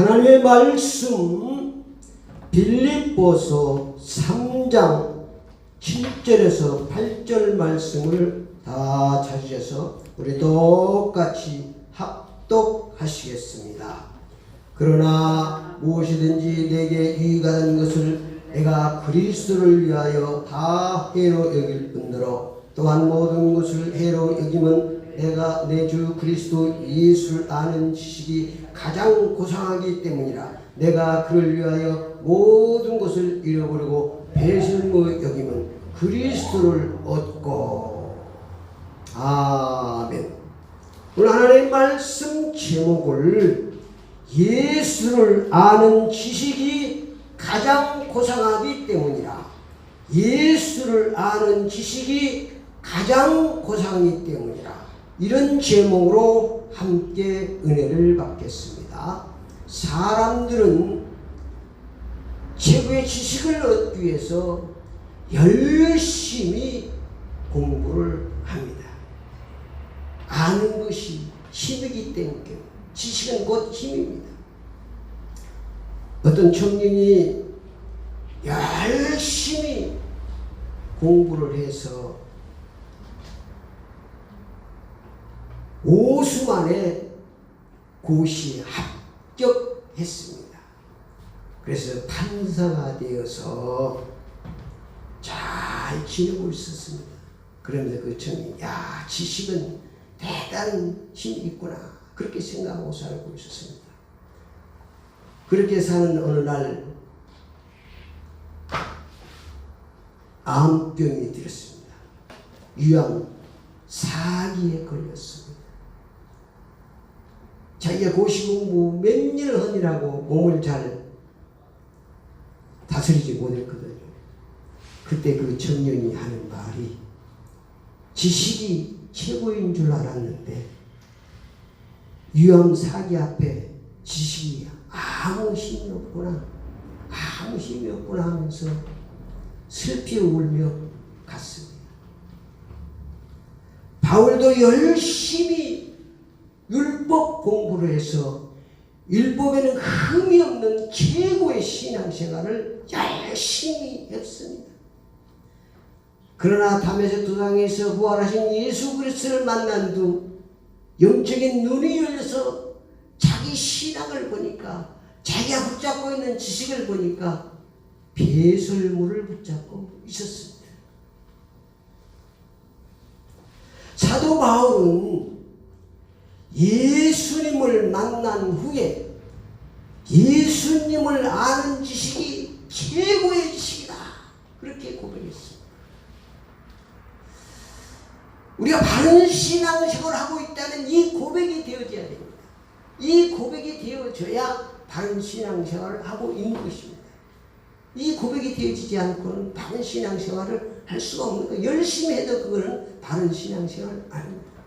하나님의 말씀 빌립보서 3장 7절에서 8절 말씀을 다 찾으셔서 우리 똑같이 합독하시겠습니다. 그러나 무엇이든지 내게 유익한 것을 내가 그리스도를 위하여 다 해로 여길 뿐더러 또한 모든 것을 해로 여김은 내가 내 주 그리스도 예수를 아는 지식이 가장 고상하기 때문이라 내가 그를 위하여 모든 것을 잃어버리고 배설무 여김은 그리스도를 얻고. 아멘. 오늘 하나님의 말씀 제목을 예수를 아는 지식이 가장 고상하기 때문이라. 예수를 아는 지식이 가장 고상하기 때문이라 이런 제목으로 함께 은혜를 받겠습니다. 사람들은 최고의 지식을 얻기 위해서 열심히 공부를 합니다. 아는 것이 힘이기 때문에 지식은 곧 힘입니다. 어떤 청년이 열심히 공부를 해서 5수 만에 고시 합격했습니다. 그래서 판사가 되어서 잘 지내고 있었습니다. 그러면서 그 청년이 야 지식은 대단한 힘이 있구나 그렇게 생각하고 살고 있었습니다. 그렇게 사는 어느 날 암병이 들었습니다. 유암 사기에 걸렸습니다. 자기가 고시공부 몇년 하느라고 몸을 잘 다스리지 못했거든요. 그때 그 청년이 하는 말이 지식이 최고인 줄 알았는데 유암 사기 앞에 지식이 아무 힘이 없구나 아무 힘이 없구나 하면서 슬피 울며 갔습니다. 바울도 열심히 율법 공부를 해서 율법에는 흠이 없는 최고의 신앙생활을 열심히 했습니다. 그러나 담에서 두상에서 부활하신 예수 그리스도를 만난 후 영적인 눈이 열려서 자기 신앙을 보니까 자기가 붙잡고 있는 지식을 보니까 배설물을 붙잡고 있었습니다. 사도 바울은 예수님을 만난 후에 예수님을 아는 지식이 최고의 지식이다. 그렇게 고백했습니다. 우리가 바른 신앙생활을 하고 있다는 이 고백이 되어져야 됩니다. 이 고백이 되어져야 바른 신앙생활을 하고 있는 것입니다. 이 고백이 되어지지 않고는 바른 신앙생활을 할 수가 없는 거예요. 열심히 해도 그거는 바른 신앙생활 아닙니다.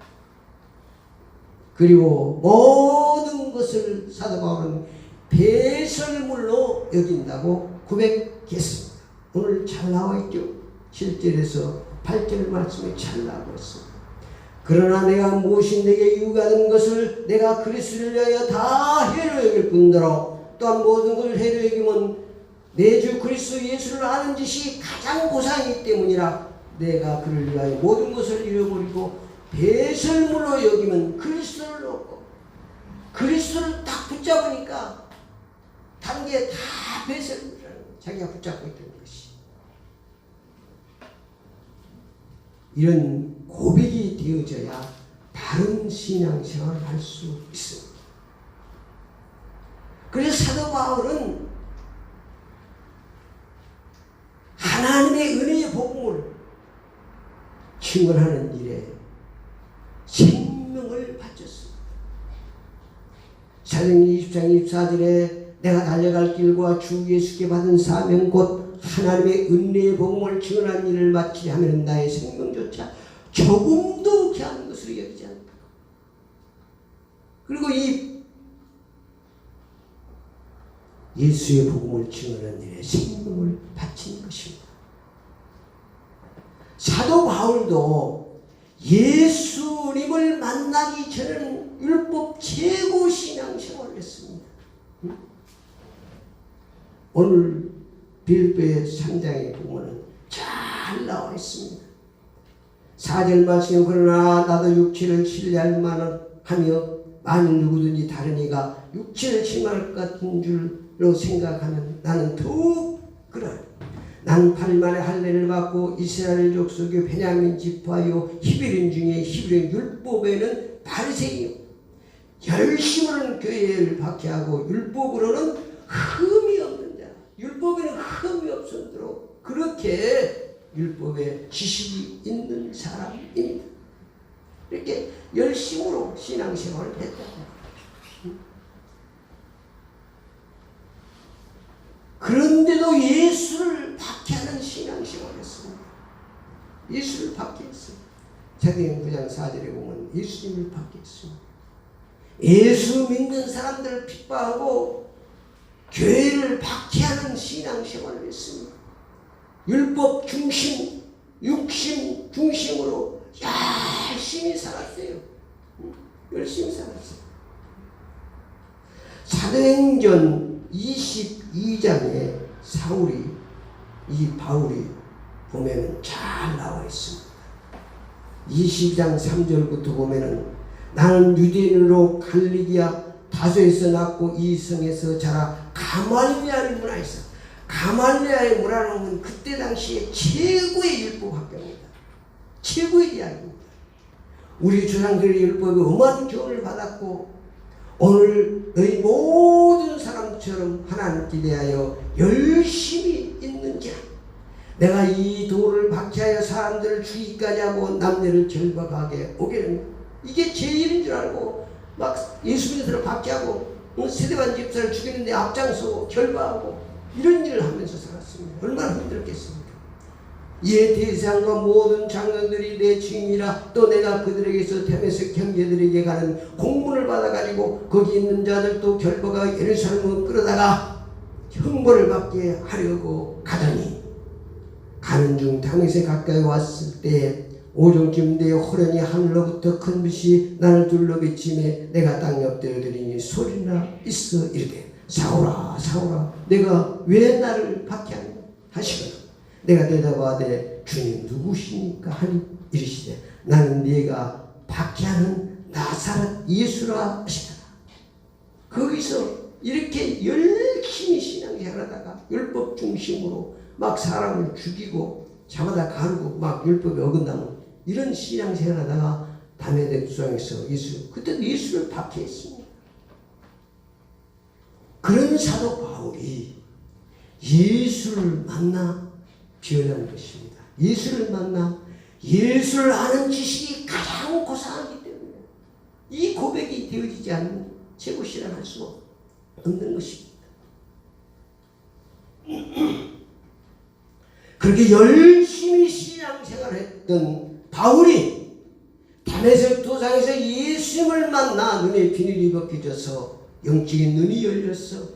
그리고 모든 것을 사도 바울은 배설물로 여긴다고 고백했습니다. 오늘 잘 나와 있죠? 7절에서 8절 말씀에 잘 나와 있습니다. 그러나 내가 무엇이 내게 유익하던 것을 내가 그리스도를 위하여 다 해로 여길 뿐더러 또한 모든 것을 해로 여기면 내 주 그리스도 예수를 아는 짓이 가장 고상이기 때문이라 내가 그를 위하여 모든 것을 잃어버리고 배설물로 여기면 그리스도를 얻고 그리스도를 딱 붙잡으니까 다른 게 다 배설물이라는. 자기가 붙잡고 있던 것이 이런 고백이 되어져야 바른 신앙생활을 할 수 있습니다. 그래서 사도 바울은 하나님의 은혜의 복음을 증언하는 일에 생명을 바쳤습니다. 사도행 20장 24절에 내가 달려갈 길과 주 예수께 받은 사명 곧 하나님의 은혜의 복음을 증언한 일을 마치 하면 나의 생명조차 조금도 귀한 것으로 여기지 않다. 그리고 이 예수의 복음을 증언한 일에 생명을 바친 것입니다. 사도 바울도 예수님을 만나기 전에는 율법 최고 신앙 생활을 했습니다. 오늘 빌보의 상장에 보면은 잘 나와 있습니다. 사절 말씀에 그러나 나도 육체를 신뢰할 만은 하며 만일 누구든지 다른 이가 육체를 신뢰할 것 같은 줄로 생각하면 나는 더욱 그러하리. 난 8만의 할례를 받고 이스라엘 족속의 베냐민 지파요 히브리인 중에 히브리 율법에는 바리새이요 열심으로는 교회를 박해하고 율법으로는 흠이 없는 자 율법에는 흠이 없음도록 그렇게 율법에 지식이 있는 사람입니다. 이렇게 열심으로 신앙생활을 했다. 그런데도 예수를 박해하는 신앙생활을 했습니다. 예수를 박해했어요. 사도행 9장 4절에 보면 예수님을 박해했습니다. 예수 믿는 사람들을 핍박하고 교회를 박해하는 신앙생활을 했습니다. 율법 중심, 육심 중심으로 열심히 살았어요. 열심히 살았어요. 사도행전 22장에 사울이 이 바울이 보면은 잘 나와 있습니다. 20장 3절부터 보면은 나는 유대인으로 갈리기야 다소에서 낳고 이 성에서 자라 가말리아의 문화에 있어. 가말리아의 문화는 그때 당시에 최고의 율법 학교입니다. 최고의 대학입니다. 우리 조상들의 율법이 어마어마한 교훈을 받았고 오늘 너희 모든 사람처럼 하나님께 대하여 열심히 있는지라 내가 이 돌을 박해하여 사람들을 죽이기까지 하고 남녀를 결박하게 오게 됩니다. 이게 제 일인 줄 알고 막 예수 믿는 박해하고 어, 세대반 집사를 죽이는데 앞장서고 결박하고 이런 일을 하면서 살았습니다. 얼마나 힘들었겠습니까? 이에 대상과 모든 장로들이 내 증인이라 또 내가 그들에게서 템에서 형제들에게 가는 공문을 받아가지고 거기 있는 자들도 결박하 예루살렘을 끌어다가 형벌을 받게 하려고 가더니 가는 중 당에서 가까이 왔을 때 오종쯤 되어 호련히 하늘로부터 큰 빛이 나를 둘러 비침에 내가 땅에 엎드려드리니 소리나 있어 이르되 사오라 사오라 내가 왜 나를 박해하냐 하시거든? 내가 대답하되 주님 누구시니까? 하니 이르시되 나는 네가 박해하는 나사렛 예수라 하시더라. 거기서 이렇게 열심히 신앙생활하다가 율법 중심으로 막 사람을 죽이고 잡아다 가르고 막 율법에 어긋나면 이런 신앙생활 하다가 담에대 수상에서 예수 그때도 예수를 박해했습니다. 그런 사도 바울이 예수를 만나 변한 것입니다. 예수를 만나 예수를 아는 지식이 가장 고상하기 때문에 이 고백이 되어지지 않는 최고 신앙할 수 없는 것입니다. 그렇게 열심히 신앙생활을 했던 바울이 담에색 도상에서 예수님을 만나 눈에 비늘이 벗겨져서 영적인 눈이 열렸어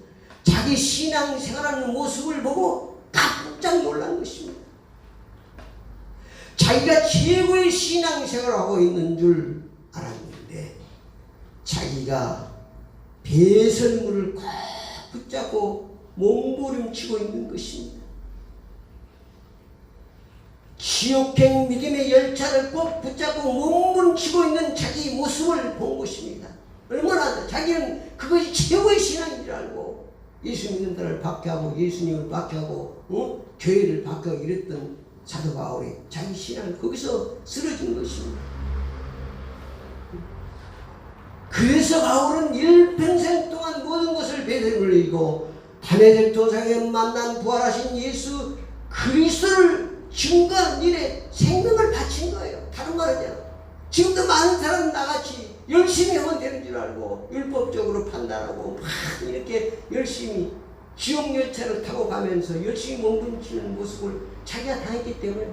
자기 신앙생활하는 모습을 보고 깜짝 놀란 것입니다. 자기가 최고의 신앙생활을 하고 있는 줄 알았는데 자기가 배설물을 꼭 붙잡고 몸부림치고 있는 것입니다. 지옥행 믿음의 열차를 꼭 붙잡고 몸부림치고 있는 자기 모습을 본 것입니다. 얼마나 자기는 그것이 최고의 신앙인 줄 알고 예수 믿는 자를 박해하고 예수님을 박해하고 어? 교회를 박해하고 이랬던 사도 바울이 자기 신앙을 거기서 쓰러진 것입니다. 그래서 바울은 일평생 동안 모든 것을 배설을 이고 담에색 도상에 만난 부활하신 예수 그리스도를 증거하는 일에 생명을 바친 거예요. 다른 말은요. 지금도 많은 사람 나같이 열심히 하면 되는 줄 알고 율법적으로 판단하고 막 이렇게 열심히 지옥 열차를 타고 가면서 열심히 몸부림치는 모습을 자기가 다 했기 때문에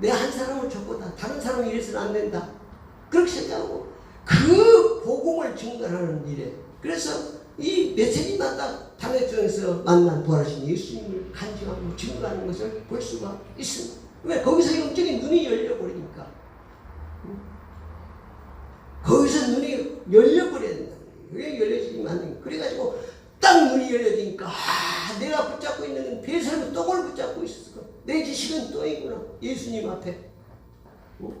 내 한 사람을 적고다 다른 사람이 이래서는 안 된다 그렇게 생각하고 그 복음을 증거하는 일에 그래서 이 메시지마다 담회중에서 만난 부활하신 예수님을 간증하고 증거하는 것을 볼 수가 있습니다. 왜? 거기서 영적인 눈이 열려버리니까. 거기서 눈이 열려버려야 된다. 왜 열려지면 안 돼? 그래가지고 딱 문이 열려지니까 아, 내가 붙잡고 있는 배설은 떡을 붙잡고 있었어. 내 지식은 떡이구나. 예수님 앞에. 어?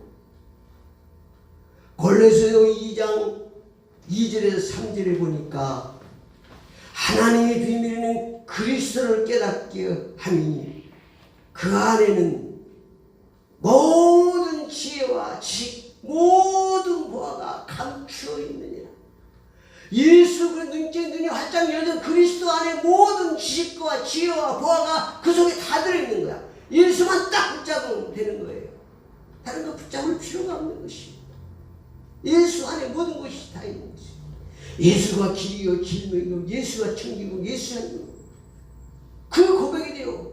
골로새서 2장 2절에서 3절에 보니까 하나님의 비밀은 그리스도를 깨닫게 하니 그 안에는 모든 지혜와 지식 모든 보화가 감추어 있느니라. 예수 그 눈째 눈이 활짝 열던 그리스도 안에 모든 지식과 지혜와 보화가 그 속에 다 들어있는 거야. 예수만 딱 붙잡으면 되는 거예요. 다른 거 붙잡을 필요가 없는 것입니다. 예수 안에 모든 것이 다 있는 것이에요. 예수가 길이요 길이요 예수가 청기고 예수가 그 고백이 돼요.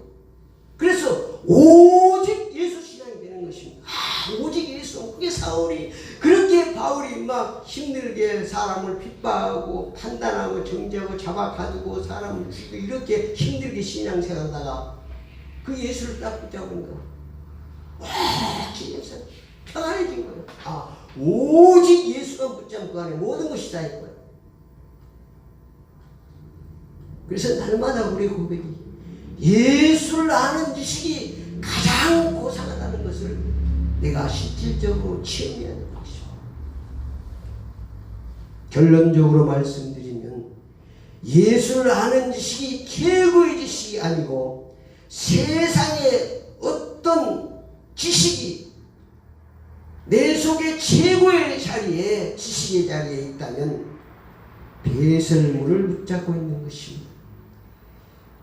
그래서 오직 예수 신앙이 되는 것입니다. 아, 오직 예수. 그게 사울이 그렇게 바울이 막 힘들게 사람을 핍박하고 판단하고 정죄하고 잡아가지고 사람을 죽이고 이렇게 힘들게 신앙 생활하다가 그 예수를 딱 거. 와, 진짜 평안해진 거예요. 아, 오직 예수가 붙잡은 그 안에 모든 것이 다 있고요. 그래서 날마다 우리 고백이 예수를 아는 지식이 가장 고상하다는 것을 내가 실질적으로 체험해야 하는 것이죠. 결론적으로 말씀드리면 예수를 아는 지식이 최고의 지식이 아니고 세상의 어떤 지식이 내 속에 최고의 자리에 지식의 자리에 있다면 배설물을 붙잡고 있는 것입니다.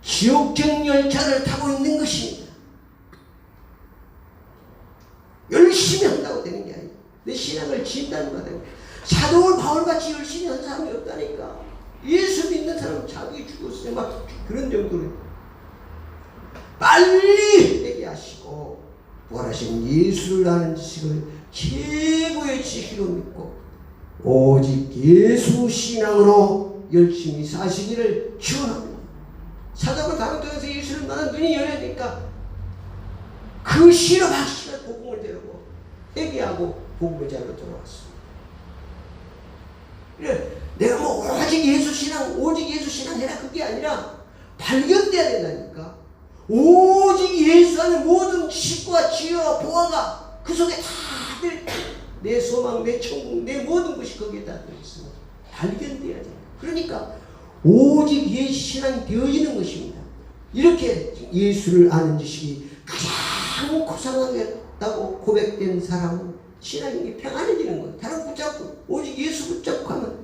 지옥적 열차를 타고 있는 것입니다. 열심히 한다고 되는 게 아니에요. 내 신앙을 진단 받아요. 사도울 바울같이 열심히 한 사람이 없다니까. 예수 믿는 사람 자기 죽었을 때막 그런 정도로 빨리 회개하시고 부활하신 예수를 아는 지식을 최고의 지식으로 믿고 오직 예수 신앙으로 열심히 사시기를 축원합니다. 사도를 가로등에서 예수를 만난 눈이 열리니까 그 시로 박시가 복음을 데리고 회개하고 복음의 자리로 돌아왔습니다. 내가 뭐 오직 예수 신앙 오직 예수 신앙 해라. 그게 아니라 발견돼야 된다니까. 오직 예수 안에 모든 지식과 지혜와 보화가 그 속에 다내 소망 내 천국 내 모든 것이 거기에 다 들어있습니다. 발견돼야 돼. 그러니까 오직 예수 신앙이 되어지는 것입니다 이렇게 예수를 아는 지식이 가장 고상하겠다고 고백된 사람은 신앙이 평안해지는 거예요. 다른 붙잡고 오직 예수 붙잡고 하면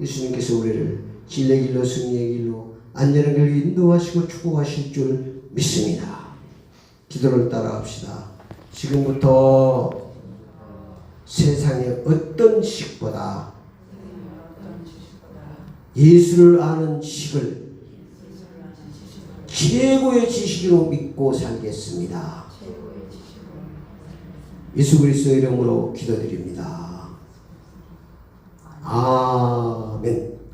예수님께서 우리를 진리의 길로 승리의 길로 안전한 길로 인도하시고 축복하실 줄 믿습니다. 기도를 따라합시다. 지금부터 세상의 어떤 지식보다 예수를 아는 지식을 최고의 지식으로 믿고 살겠습니다. 예수 그리스도 이름으로 기도드립니다. 아멘.